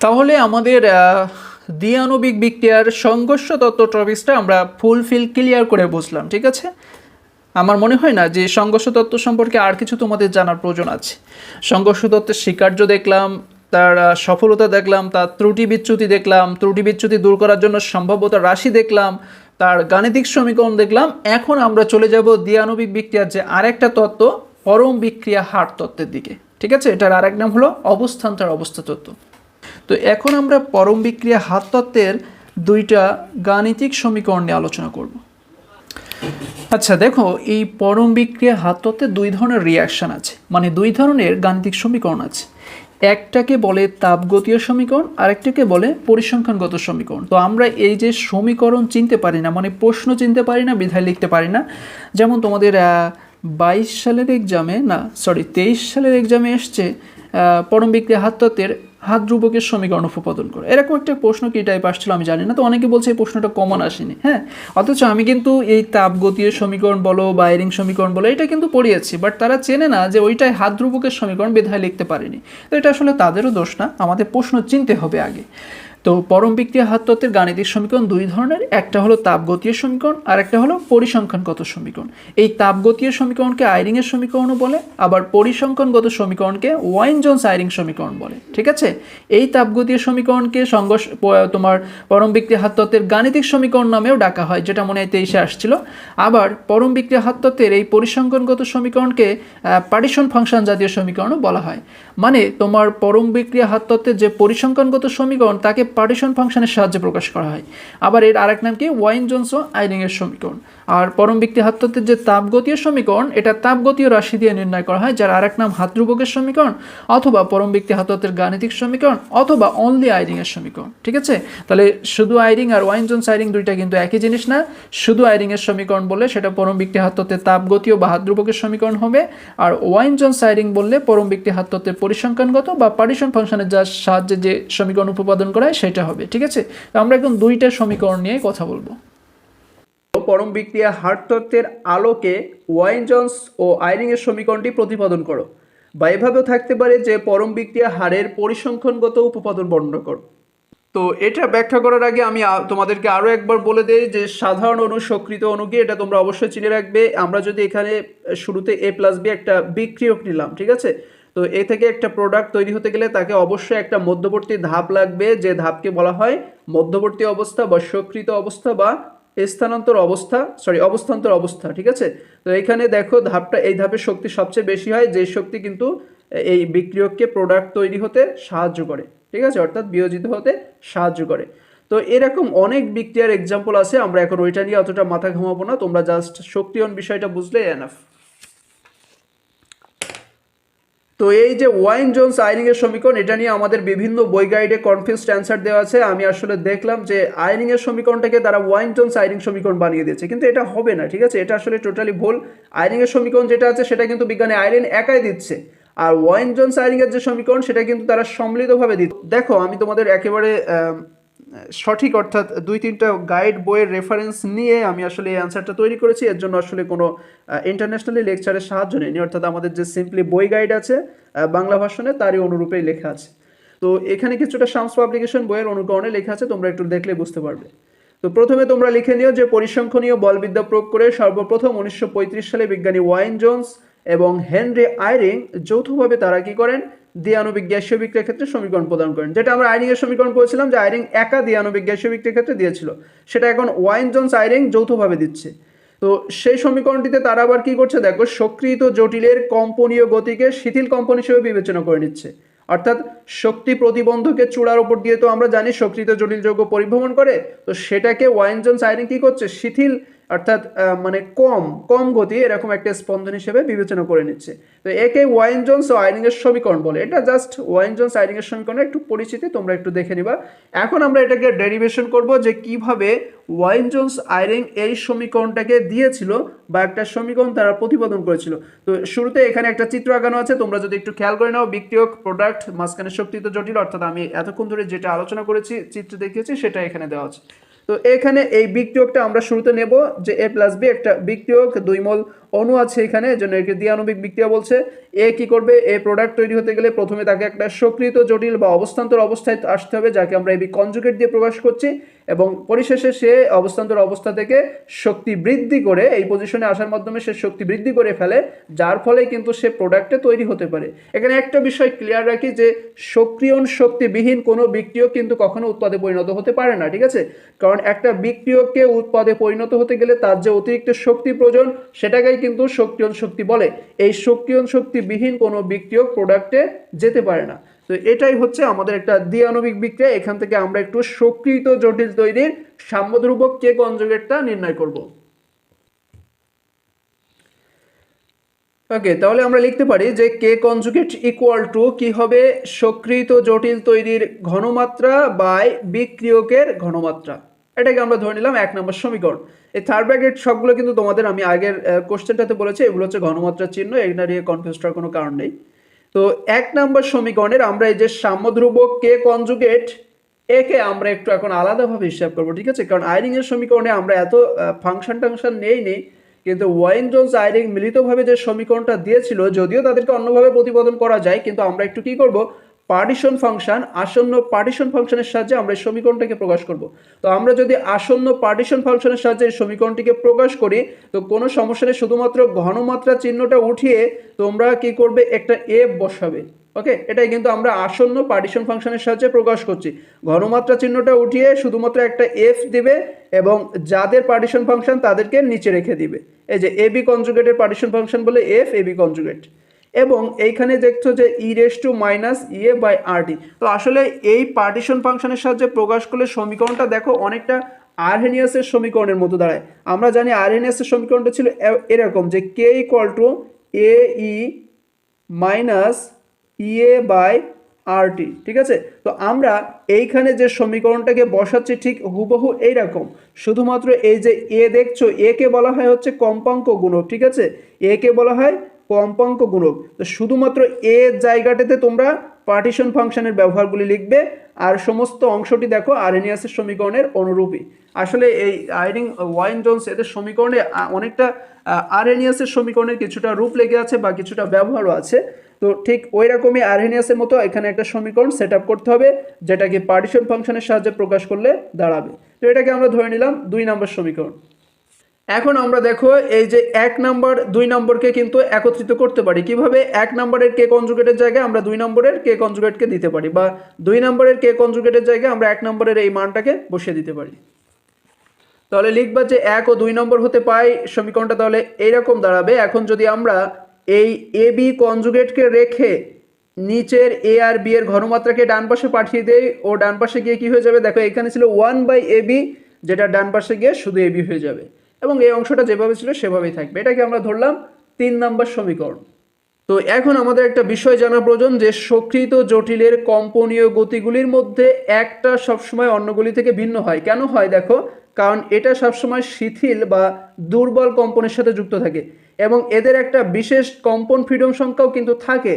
তাহলে আমাদের আহ, দ্বিআণবিক বিক্রিয়ার সংঘর্ষ তত্ত্ব টপিক্সটা আমরা ফুলফিল ক্লিয়ার করে বুঝলাম ঠিক আছে? আমার মনে হয় না যে সংঘর্ষ তত্ত্ব সম্পর্কে আর কিছু তোমাদের জানার প্রয়োজন আছে। সংঘর্ষ তত্ত্বের স্বীকার্য দেখলাম তার সফলতা দেখলাম তার ত্রুটি বিচ্যুতি দেখলাম ত্রুটি বিচ্যুতি দূর করার জন্য সম্ভাব্যতা রাশি দেখলাম তার গাণিতিক সমীকরণ দেখলাম। এখন আমরা চলে যাব দ্বিআণবিক বিক্রিয়ার যে আরেকটা তত্ত্ব পরম বিক্রিয়া হার তত্ত্বের দিকে ঠিক আছে? এটার আরেক নাম হলো অবস্থান্তর অবস্থা তত্ত্ব। তো এখন আমরা পরম বিক্রিয়া হাত তত্ত্বের দুইটা গাণিতিক সমীকরণ নিয়ে আলোচনা করব। আচ্ছা দেখো, এই পরম বিক্রিয়া হাত তত্ত্বে দুই ধরনের রিয়াকশন আছে মানে দুই ধরনের গাণিতিক সমীকরণ আছে। একটাকে বলে তাপগতীয় সমীকরণ, আরেকটাকে বলে পরিসংখ্যানগত সমীকরণ। তো আমরা এই যে সমীকরণ চিনতে পারি না মানে প্রশ্ন চিনতে পারি না, বিধায় লিখতে পারি না। যেমন তোমাদের বাইশ সালের এক্সামে না সরি তেইশ সালের এক্সামে এসছে পরম বিক্রিয়া হাত তত্ত্বের হাত ধ্রুবকের সমীকরণ উপপাদন করে। এরকম একটা প্রশ্ন কি টাইপ আসছিল আমি জানি না, তো অনেকে বলছে এই প্রশ্নটা কমন আসেনি হ্যাঁ? অথচ আমি কিন্তু এই তাপগতীয় সমীকরণ বলো বাইরিং সমীকরণ বলো, এটা কিন্তু পড়িয়েছি বাট তারা চেনে না যে ওইটাই হাত ধ্রুবকের সমীকরণ বেধায় লিখতে পারেনি। তো এটা আসলে তাদেরও দোষ না, আমাদের প্রশ্ন চিনতে হবে আগে। তো পরম বিক্রিয়া হাত তত্ত্বের গাণিতিক সমীকরণ দুই ধরনের, একটা হলো তাপগতীয় সমীকরণ আর একটা হলো পরিসংখ্যানগত সমীকরণ। এই তাপগতীয় সমীকরণকে আইরিংয়ের সমীকরণও বলে, আবার পরিসংখ্যানগত সমীকরণকে ওয়াইন জোনস আইরিং সমীকরণ বলে, ঠিক আছে? এই তাপগতীয় সমীকরণকে সংঘর্ষ তোমার পরম বিক্রিয়া হাত তত্ত্বের গাণিতিক সমীকরণ নামেও ডাকা হয়, যেটা মনে হয় তেইশে আসছিল। আবার পরম বিক্রিয়া হাত তত্ত্বের এই পরিসংখ্যানগত সমীকরণকে পার্টিশন ফাংশন জাতীয় সমীকরণও বলা হয়। মানে তোমার পরম বিক্রিয়া হাত তত্ত্বের যে পরিসংখ্যানগত সমীকরণ, তাকে পার্টিশন ফাংশনের সাহায্যে প্রকাশ করা হয়। আবার এর আরেক নাম কি ওয়াইন জোনস আইরিংয়ের সমীকরণ। আর পরম বিক্রিয়া হাত তত্ত্বের যে তাপগতীয় সমীকরণ, এটা তাপগতীয় রাশি দিয়ে নির্ণয় করা হয়, যার আরেক নাম হাত ধ্রুবকের সমীকরণ, অথবা পরম বিক্রিয়া হাত তত্ত্বের গাণিতিক সমীকরণ, অথবা অনলি আইরিংয়ের সমীকরণ। ঠিক আছে? তাহলে শুধু আইরিং আর ওয়াইন জোনস আইরিং দুইটা কিন্তু একই জিনিস না। শুধু আইরিংয়ের সমীকরণ বললে সেটা পরম বিক্রিয়া হাত তত্ত্বের তাপগতীয় বা হাত ধ্রুবকের সমীকরণ হবে। আর ওয়াইন জোনস আইরিং বললে পরম বিক্রিয়া হাত তত্ত্বের পরিসংখ্যানগত বা পার্টিশন ফাংশনের যার সাহায্যে যে সমীকরণ উপপাদন করা হয় সেটা হবে, ঠিক আছে? তো আমরা এখন দুইটা সমীকরণ নিয়ে কথা বলব। পরম বিক্রিয়া হার তত্ত্বের আলোকে ওয়াইন জন্স ও আইরিংয়ের সমীকরণটি প্রতিপাদন করো। বা এভাবেও থাকতে পারে যে পরম বিক্রিয়া হারের পরিসংখ্যানগত উপপাদন বর্ণনা করো। তো এটা ব্যাখ্যা করার আগে আমি তোমাদেরকে আরও একবার বলে দেই যে সাধারণ অণু সক্রিয় অণুকে এটা তোমরা অবশ্যই চিনে রাখবে। আমরা যদি এখানে শুরুতে এ প্লাস বি একটা বিক্রিয়ক নিলাম, ঠিক আছে? তো এ থেকে একটা প্রোডাক্ট তৈরি হতে গেলে তাকে অবশ্যই একটা মধ্যবর্তী ধাপ লাগবে, যে ধাপকে বলা হয় মধ্যবর্তী অবস্থা বা সক্রিয় অবস্থা বা স্থানান্তর অবস্থা সরি অবস্থান্তর অবস্থা, ঠিক আছে? তো এখানে দেখো ধাপটা, এই ধাপের শক্তি সবচেয়ে বেশি হয়, যে শক্তি কিন্তু এই বিক্রিয়ককে প্রোডাক্ট তৈরি হতে সাহায্য করে, ঠিক আছে? অর্থাৎ বিয়োজিত হতে সাহায্য করে। তো এরকম অনেক বিক্রিয়ার এক্সাম্পল আছে, আমরা এখন ওইটা নিয়ে অতটা মাথা ঘামাবো না, তোমরা জাস্ট শক্তিয়ন বিষয়টা বুঝলে এনাফ তো এই যে ওয়াইন জোনস আইরিং এর সমীকরণ, এটা নিয়ে আমাদের বিভিন্ন বই গাইডে কনফিউজড অ্যান্সার দেওয়া আছে। আমি আসলে দেখলাম যে আইরিং এর সমীকরণটাকে তারা ওয়াইন জোনস আইরিং সমীকরণ বানিয়ে দিয়েছে। কিন্তু এটা হবে না, ঠিক আছে? এটা আসলে টোটালি ভুল। আইরিং এর সমীকরণ যেটা আছে, সেটা কিন্তু বিজ্ঞানে আইরিন একাই দিচ্ছে। আর ওয়াইন জোনস আইরিং এর যে সমীকরণ, সেটা কিন্তু তারা সম্মিলিতভাবে দিচ্ছে। দেখো, আমি তোমাদের একেবারে সঠিক অর্থাৎ দুই তিনটা গাইড বইয়ের রেফারেন্স নিয়ে আমি আসলে এই অ্যান্সারটা তৈরি করেছি। এর জন্য আসলে কোনো ইন্টারন্যাশনালি লেকচারের সাহায্য নেয়নি অর্থাৎ আমাদের যে সিম্পলি বই গাইড আছে বাংলা ভাষণে তারই অনুরূপেই লেখা আছে। তো এখানে কিছুটা শামস পাবলিকেশন বইয়ের অনুকরণে লেখা আছে, তোমরা একটু দেখলে বুঝতে পারবে। তো প্রথমে তোমরা লিখে নিও যে পরিসংখ্যনীয় বলবিদ্যা প্রয়োগ করে সর্বপ্রথম উনিশশো পঁয়ত্রিশ সালে বিজ্ঞানী ওয়াইন জোন্স এবং হেনরি আইরিং যৌথভাবে তারা কি করেন? দিয়ানবিক গ্যাসীয় বিক্রিয়ার ক্ষেত্রে সমীকরণ প্রদান করেন। যেটা আমরা আইরিং এর সমীকরণ পড়েছিলাম যে আইরিং একা দিয়ানবিক গ্যাসীয় বিক্রিয়ার ক্ষেত্রে দিয়েছিল। সেটা এখন ওয়াইন জোন্স আইরিং যৌথভাবে দিচ্ছে। তো সেই সমীকরণটিতে তারা আবার কি করছে? দেখো সক্রিয় জটিলের কম্পনীয় গতিকে শিথিল কম্পন হিসেবে বিবেচনা করে নিচ্ছে। অর্থাৎ শক্তি প্রতিবন্ধকের চূড়ার উপর দিয়ে তো আমরা জানি সক্রিয় জটিল যৌগ পরিভ্রমণ করে। তো সেটাকে ওয়াইন ওয়াইনজন সাইরিং কি করছে? শিথিল অর্থাৎ মানে কম কম গতি এরকম একটা স্পন্দন হিসেবে বিবেচনা করে নিচ্ছে। তো একে ওয়াইন জোনস ও আইরিং এর সমীকরণ বলে। এটা জাস্ট ওয়াইন জোনস আইরিং এর সমীকরণের একটু পরিচিতি, তোমরা একটু দেখে নিবা। এখন আমরা এটাকে ডেরিভেশন করব যে কীভাবে ওয়াইন জোনস আইরিং এই সমীকরণটাকে দিয়েছিল বা একটা সমীকরণ তারা প্রতিপাদন করেছিল। তো শুরুতে এখানে একটা চিত্র আঁকানো আছে, তোমরা যদি একটু খেয়াল করে নাও, বিক্রিয়ক প্রোডাক্ট মাঝখানে শক্তিত জটিল, অর্থাৎ আমি এতক্ষণ ধরে যেটা আলোচনা করেছি, চিত্র দেখিয়েছি, সেটা এখানে দেওয়া আছে। তো এখানে এই বিক্রিয়কটা আমরা শুরুতে নেব যে এ প্লাস বি একটা বিক্রিয়ক দুই মোল অণু আছে এখানে, এজন্য একে দ্বিআণবিক বিক্রিয়া বলছে। এ কি করবে? এ প্রোডাক্ট তৈরি হতে গেলে প্রথমে তাকে একটা সক্রিয় জটিল বা অবস্থান্তর অবস্থায় আসতে হবে, যাকে আমরা এবি কনজুগেট দিয়ে প্রকাশ করছি এবং পরিশেষে সে অবস্থান্তর অবস্থা থেকে শক্তি বৃদ্ধি করে, এই পজিশনে আসার মাধ্যমে সে শক্তি বৃদ্ধি করে ফেলে, যার ফলে কিন্তু সে প্রোডাক্টে তৈরি হতে পারে। এখানে একটা বিষয় ক্লিয়ার রাখি যে সক্রিয়ণ শক্তিবিহীন কোনো বিক্রিয়ক কিন্তু কখনো উৎপাদে পরিণত হতে পারে না, ঠিক আছে? কারণ একটা বিক্রিয়ককে উৎপাদে পরিণত হতে গেলে তার যে অতিরিক্ত শক্তি প্রয়োজন, সেটাকেই কিন্তু সক্রিয়ণ শক্তি বলে। এই সক্রিয়ণ শক্তিবিহীন কোনো বিক্রিয়ক প্রোডাক্টে যেতে পারে না। তো এটাই হচ্ছে আমাদের একটা দ্বিআণবিক বিক্রিয়া। এখান থেকে আমরা একটু সক্রিয়ত জটিল তৈরির সাম্যধ্রুবক কে কনজুগেটটা নির্ণয় করব। ওকে তাহলে আমরা লিখতে পারি যে কে কনজুগেট ইকুয়াল টু কি হবে? সক্রিয়ত জটিল তৈরির ঘনমাত্রা বাই বিক্রিয়কের ঘনমাত্রা। এটাকে আমরা ধরে নিলাম এক নম্বর সমীকরণ। এই থার্ড ব্র্যাকেট সবগুলো কিন্তু তোমাদের আমি আগের কোশ্চেনটাতে বলেছি, এগুলো হচ্ছে ঘনমাত্রার চিহ্ন এগুলো নিয়ে কনফিউজ করার কোনো কারণ নেই। তো এক নম্বর সমীকরণের আমরা এই যে সাম্যধ্রুবক কে কনজুগেট একে আমরা একটু এখন আলাদাভাবে হিসাব করব, ঠিক আছে? কারণ আইরিং এর সমীকরণে আমরা এত ফাংশন টাংশন নেই নেই কিন্তু ওয়াইন জোন্স আইরিং মিলিতভাবে যে সমীকরণটা দিয়েছিল, যদিও তাদেরকে অন্যভাবে প্রতিপাদন করা যায়, কিন্তু আমরা একটু কি করব? পার্টিশন ফাংশন আসন্ন পার্টিশন ফাংশনের সাহায্যে আমরা এই সমীকরণটাকে প্রকাশ করব। তো আমরা যদি আসন্ন পার্টিশন ফাংশনের সাহায্যে এই সমীকরণটিকে প্রকাশ করি, তো কোনো সমস্যা নেই, শুধুমাত্র ঘনমাত্রা চিহ্নটা উঠিয়ে তোমরা কি করবে, একটা এফ বসাবে। ওকে এটাই কিন্তু আমরা আসন্ন পার্টিশন ফাংশনের সাহায্যে প্রকাশ করছি। ঘনমাত্রা চিহ্নটা উঠিয়ে শুধুমাত্র একটা এফ দিবে এবং যাদের পার্টিশন ফাংশন তাদেরকে নিচে রেখে দিবে। এই যে এ বি কনজুগেটের পার্টিশন ফাংশন বলে এফ এ বি কনজুগেট এবং এইখানে দেখছ যে e raise to minus Ea by RT তো আসলে এই পার্টিশন ফাংশনের সাহায্যে প্রকাশ করলে সমীকরণটা দেখো অনেকটা আরহেনিয়াসের সমীকরণের মতো দাঁড়ায়। আমরা জানি আরহেনিয়াসের সমীকরণটা ছিল এরকম যে K equal to A e minus Ea by RT ঠিক আছে? তো আমরা এইখানে যে সমীকরণটাকে বসাচ্ছি ঠিক হুবহু এইরকম। শুধুমাত্র এই যে এ দেখছ এ কে বলা হয় হচ্ছে কম্পাঙ্ক গুণক, ঠিক আছে? এ কে বলা হয় কম্পাঙ্ক গুণক তো শুধুমাত্র এ জায়গাটাতে তোমরা পার্টিশন ফাংশনের ব্যবহারগুলি লিখবে, আর সমস্ত অংশটি দেখো আরেনিয়াসের সমীকরণের অনুরূপী আসলে এই আইরিং ওয়াইন জোন্স এদের সমীকরণে অনেকটা আরেনিয়াসের সমীকরণের কিছুটা রূপ লেগে আছে বা কিছুটা ব্যবহারও আছে। তো ঠিক ওই রকমই আরহেনিয়াসের মতো এখানে একটা সমীকরণ সেট করতে হবে, যেটাকে পার্টিশন ফাংশনের সাহায্যে প্রকাশ করলে দাঁড়াবে। তো এটাকে আমরা ধরে নিলাম দুই নম্বর সমীকরণ। এখন আমরা দেখো এই যে এক নম্বর, দুই নম্বরকে কিন্তু একত্রিত করতে পারি। কীভাবে? এক নম্বরের কে কনজুগেটের জায়গায় আমরা দুই নম্বরের কে কনজুগেটকে দিতে পারি বা দুই নম্বরের কে কনজুগেটের জায়গায় আমরা এক নম্বরের এই মানটাকে বসিয়ে দিতে পারি। তাহলে লিখবা যে এক ও দুই নম্বর হতে পাই সমীকরণটা তাহলে এইরকম দাঁড়াবে। এখন যদি আমরা এই এ বি কনজুগেটকে রেখে নিচের এ আর বি এর ঘনমাত্রাকে ডান পাশে পাঠিয়ে দেই, ও ডান পাশে গিয়ে কি হয়ে যাবে? দেখো এখানে ছিল ওয়ান বাই এ বি যেটা ডান পাশে গিয়ে শুধু এ বি হয়ে যাবে। এবং এই অংশটা যেভাবে ছিল সেভাবেই থাকবে। এটাকে আমরা ধরলাম তিন নম্বর সমীকরণ। তো এখন আমাদের একটা বিষয় জানা প্রয়োজন যে সকৃত জটিলের কম্পনীয় গতিগুলির মধ্যে একটা সবসময় অন্যগুলি থেকে ভিন্ন হয়। কেন হয় দেখো? কারণ এটা সবসময় শিথিল বা দুর্বল কম্পনের সাথে যুক্ত থাকে। এবং এদের একটা বিশেষ কম্পন ফ্রিডম সংখ্যাও কিন্তু থাকে।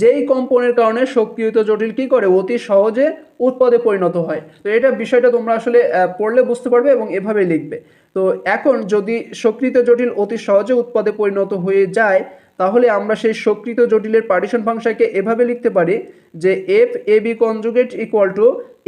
যেই কম্পনের কারণে সক্রিয়ত জটিল কি করে? অতি সহজে উৎপাদে পরিণত হয়। তো এটা বিষয়টা তোমরা আসলে পড়লে বুঝতে পারবে এবং এভাবে লিখবে। তো এখন যদি সক্রিয়ত জটিল অতি সহজে উৎপাদে পরিণত হয়ে যায়, তাহলে আমরা সেই সক্রিয় জটিলের পার্টিশন ফাংশনকে এভাবে লিখতে পারি যে F A B conjugate equal to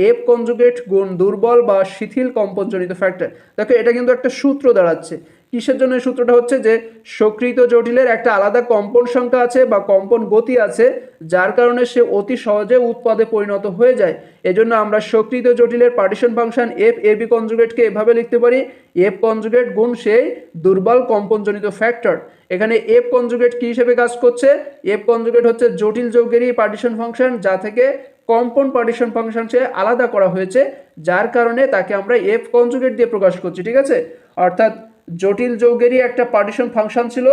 F conjugate গুণ দুর্বল বা শিথিল কম্পনজনিত ফ্যাক্টর দেখো, এটা কিন্তু একটা সূত্র দাঁড়াচ্ছে। কিসের জন্য এই সূত্রটা হচ্ছে যে সকৃত জটিলের একটা আলাদা কম্পন সংখ্যা আছে বা কম্পন গতি আছে, যার কারণে সে অতি সহজে উৎপাদে পরিণত হয়ে যায়। এজন্য আমরা সক্রিয় জটিলের partition function F A B কনজুগেটকে এভাবে লিখতে পারি। এফ কনজুগেট গুণ সেই দুর্বল কম্পনজনিত ফ্যাক্টর এখানে এফ কনজুগেট কি হিসেবে কাজ করছে? এফ কনজুগেট হচ্ছে জটিল যৌগেরই পার্টিশন ফাংশন যা থেকে কম্পন পার্টিশন ফাংশন সে আলাদা করা হয়েছে, যার কারণে তাকে আমরা এফ কনজুগেট দিয়ে প্রকাশ করছি, ঠিক আছে? অর্থাৎ জটিল যৌগেরই একটা পার্টিশন ফাংশন ছিল,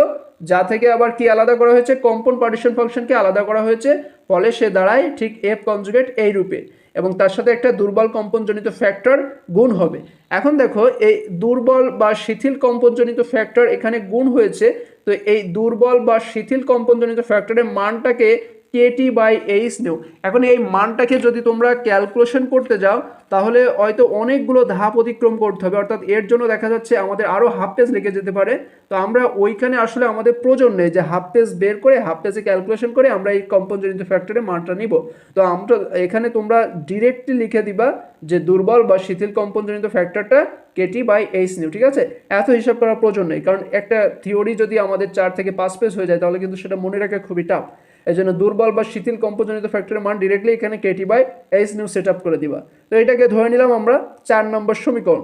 যা থেকে আবার কি আলাদা করা হয়েছে? কম্পন পার্টিশন ফাংশনকে আলাদা করা হয়েছে, ফলে সে দাঁড়ায় ঠিক এফ কনজুগেট এই রূপে। এবং তার সাথে একটা দুর্বল কম্পনজনিত ফ্যাক্টর গুণ হবে। এখন দেখো, এই দুর্বল বা শিথিল কম্পনজনিত ফ্যাক্টর এখানে গুণ হয়েছে, তো এই দুর্বল বা শিথিল কম্পনজনিত ফ্যাক্টরের মানটাকে কেটি বাই এইচ নিউ এখন এই মানটাকে যদি তোমরা ক্যালকুলেশন করতে যাও, তাহলে হয়তো অনেকগুলো ধাপ অতিক্রম করতে হবে। অর্থাৎ এর জন্য দেখা যাচ্ছে আমাদের আরও হাফ পেজ লেগে যেতে পারে। তো আমরা ওইখানে আসলে আমাদের প্রয়োজন নেই যে হাফ পেজ বের করে হাফ পেজে ক্যালকুলেশন করে আমরা এই কম্পোজনিত ফ্যাক্টরে মানটা নিব। তো আমরা এখানে তোমরা ডিরেক্টলি লিখে দিবা যে দুর্বল বা শিথিল কম্পনজনিত ফ্যাক্টরটা কেটি বাই এইচ নিউ ঠিক আছে? এত হিসাব করার প্রয়োজন নেই। কারণ একটা থিওরি যদি আমাদের চার থেকে পাঁচ পেজ হয়ে যায়, তাহলে কিন্তু সেটা মনে রাখা খুবই টাফ এই জন্য দুর্বল বা শিথিল কম্পোজনিত ফ্যাক্টরের মান ডিরেক্টলি এখানে KT by H nu set করে দিবা। তো এটাকে ধরে নিলাম আমরা চার নম্বর সমীকরণ।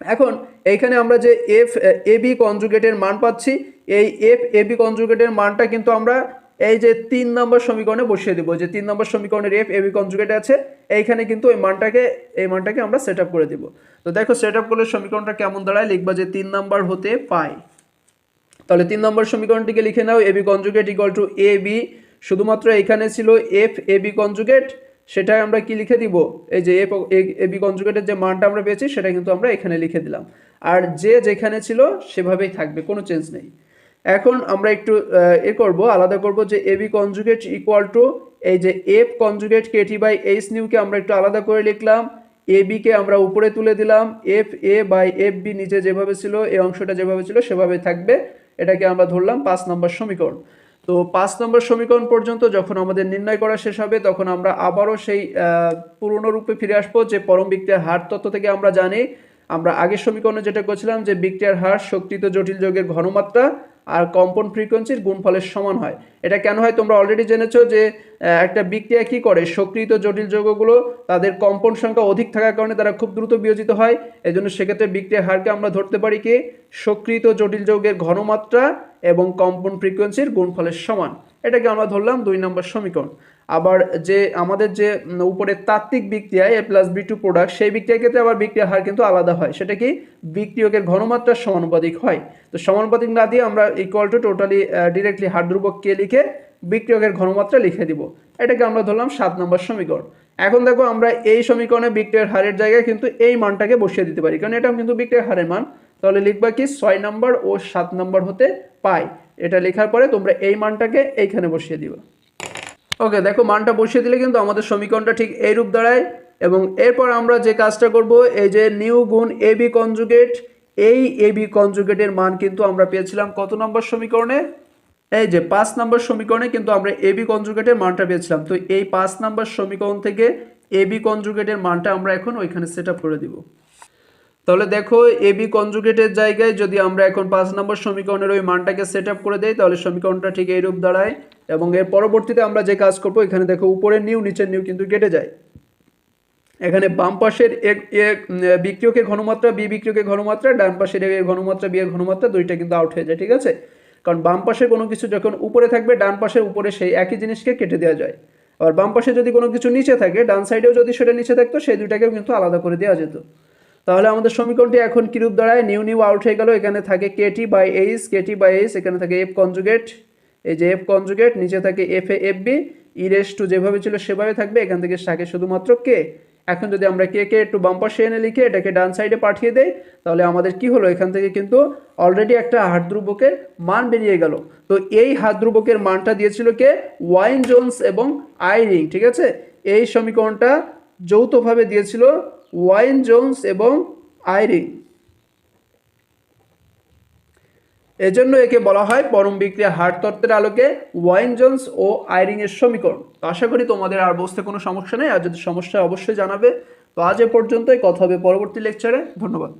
এখন এইখানে আমরা যে এফ এ বি কনজুগেটের মান পাচ্ছি, এই এফ এ বি কনজুগেটের মানটা কিন্তু আমরা এই যে তিন নম্বর সমীকরণে বসিয়ে দিব। যে তিন নম্বর সমীকরণের এফ এবি কনজুগেট আছে, এইখানে কিন্তু এই মানটাকে এই মানটাকে আমরা সেট করে দিব। তো দেখো সেট করলে সমীকরণটা কেমন দাঁড়ায়? লিখবা যে তিন নম্বর হতে পাই। তাহলে তিন নম্বর সমীকরণটিকে লিখে নাও AB conjugate equal to A B শুধুমাত্র এখানে ছিল এফ এ বি কনজুগেট সেটা আমরা কি লিখে দিব? এই যে এফ এ বি কনজুগেটের যে মানটা আমরা পেয়েছি, সেটা কিন্তু আমরা এখানে লিখে দিলাম। আর যে যেখানে ছিল, সেভাবেই থাকবে, কোনো চেঞ্জ নেই। এখন আমরা একটু এ করব, আলাদা করব যে A B conjugate equal to এই যে F conjugate KT by H নিউকে আমরা একটু আলাদা করে লিখলাম। এ বিকে আমরা উপরে তুলে দিলাম। F A by F B নিচে যেভাবে ছিল, এই অংশটা যেভাবে ছিল, সেভাবে থাকবে। এটাকে আমরা ধরলাম পাঁচ নম্বর সমীকরণ। তো পাঁচ নম্বর সমীকরণ পর্যন্ত যখন আমাদের নির্ণয় করা শেষ হবে, তখন আমরা আবারও সেই পুরনো রূপে ফিরে আসব যে পরম বিক্রিয়ার হার তত্ত্ব থেকে আমরা জানি। আমরা আগের সমীকরণে যেটা করছিলাম যে বিক্রিয়ার হার শক্তিত জটিল যোগের ঘনমাত্রা আর কম্পন ফ্রিকোয়েন্সির গুণফলের সমান হয়। এটা কেন হয় তোমরা অলরেডি জেনেছো যে একটা বিক্রিয়া কি করে? সক্রিয় জটিল যৌগগুলো তাদের কম্পন সংখ্যা অধিক থাকার কারণে তারা খুব দ্রুত বিয়োজিত হয়। এই জন্য সেক্ষেত্রে বিক্রিয়ার হারকে আমরা ধরতে পারি কি? সক্রিয় জটিল যৌগের ঘনমাত্রা এবং কম্পন ফ্রিকোয়েন্সির গুণফলের সমান। এটাকে আমরা ধরলাম দুই নম্বর সমীকরণ। আবার যে আমাদের যে উপরে তাত্ত্বিক বিক্রিয়া A plus B to product সেই বিক্রিয়ার ক্ষেত্রে আবার বিক্রিয়ার হার কিন্তু আলাদা হয়। সেটা কি? বিক্রিয়কের ঘনমাত্রার সমানুপাতিক হয়। তো সমানুপাতিক না দিয়ে আমরা ইকুয়াল টু টোটালি ডিরেক্টলি হার ধ্রুবক কে লিখে বিক্রিয়কের ঘনমাত্রা লিখে দিব। এটাকে আমরা ধরলাম সাত নম্বর সমীকরণ। এখন দেখো আমরা এই সমীকরণে বিক্রিয়ার হারের জায়গায় কিন্তু এই মানটাকে বসিয়ে দিতে পারি। কারণ এটাও কিন্তু বিক্রিয়ার হারের মান। তাহলে লিখবা কি ছয় নম্বর ও সাত নম্বর হতে পাই। এটা লেখার পরে তোমরা এই মানটাকে এইখানে বসিয়ে দিবা। ওকে, দেখো মানটা বসিয়ে দিলে কিন্তু আমাদের সমীকরণটা ঠিক এই রূপ দাঁড়ায়। এবং এরপর আমরা যে কাজটা করব, এই যে নিউ গুণ এ বি কনজুগেট, এই এ বি কনজুগেটের মান কিন্তু আমরা পেয়েছিলাম কত নম্বর সমীকরণে? এই যে পাঁচ নম্বর সমীকরণে কিন্তু আমরা এ বি কনজুগেটের মানটা পেয়েছিলাম। তো এই পাঁচ নম্বর সমীকরণ থেকে এ বি কনজুগেটের মানটা আমরা এখন ওইখানে সেট করে দিব। তাহলে দেখো এ বি কনজুগেটের জায়গায় যদি আমরা এখন পাঁচ নম্বর সমীকরণের ওই মানটাকে সেট করে দেই, তাহলে সমীকরণটা ঠিক এইরূপ দাঁড়ায় এবং এর পরবর্তীতে আমরা যে কাজ করব, এখানে দেখো উপরের নিউ নিচের নিউ কিন্তু কেটে যায়। এখানে বাম পাশের এক এক বিক্রিয়কের ঘনমাত্রা বি বিক্রিয়কের ঘনমাত্রা, ডান পাশের এর ঘনমাত্রা বি এর ঘনমাত্রা দুইটা কিন্তু আউট হয়ে যায়, ঠিক আছে? কারণ বাম পাশে কোনো কিছু যখন উপরে থাকবে, ডান পাশের উপরে সেই একই জিনিসকে কেটে দেওয়া যায়। আবার বাম পাশে যদি কোনো কিছু নিচে থাকে, ডান সাইডেও যদি সেটা নিচে থাকতো, সেই দুইটাকেও কিন্তু আলাদা করে দেওয়া যেত। তাহলে আমাদের সমীকরণটি এখন কিরূপ দাঁড়ায়? নিউ নিউ আউট হয়ে গেল, এখানে থাকে KT by H KT by H এখানে থাকে এফ কনজুগেট এই যে এফ কনজুগেট নিচে থাকে F A F B e raise to যেভাবে ছিল সেভাবে থাকবে, এখান থেকে শাকে শুধুমাত্র কে এখন যদি আমরা কে কে একটু বাম্পার পাশে এনে লিখে এটাকে ডান সাইডে পাঠিয়ে দেই, তাহলে আমাদের কি হলো? এখান থেকে কিন্তু অলরেডি একটা হাত দ্রুবকের মান বেরিয়ে গেল। তো এই হাত দ্রুবকের মানটা দিয়েছিল কে? ওয়াইন জোনস এবং আইরিং, ঠিক আছে? এই সমীকরণটা যৌথভাবে দিয়েছিল ওয়াইন জোনস এবং আইরিং। এজন্য একে বলা হয় পরম বিক্রিয়া হার তত্ত্বের আলোকে ওয়াইন ও আইরিং এর সমীকরণ। তো আশা করি তোমাদের আর বসতে কোনো সমস্যা নেই, আর যদি সমস্যা অবশ্যই জানাবে। তো আজ এ পর্যন্তই, কথা হবে পরবর্তী লেকচারে ধন্যবাদ।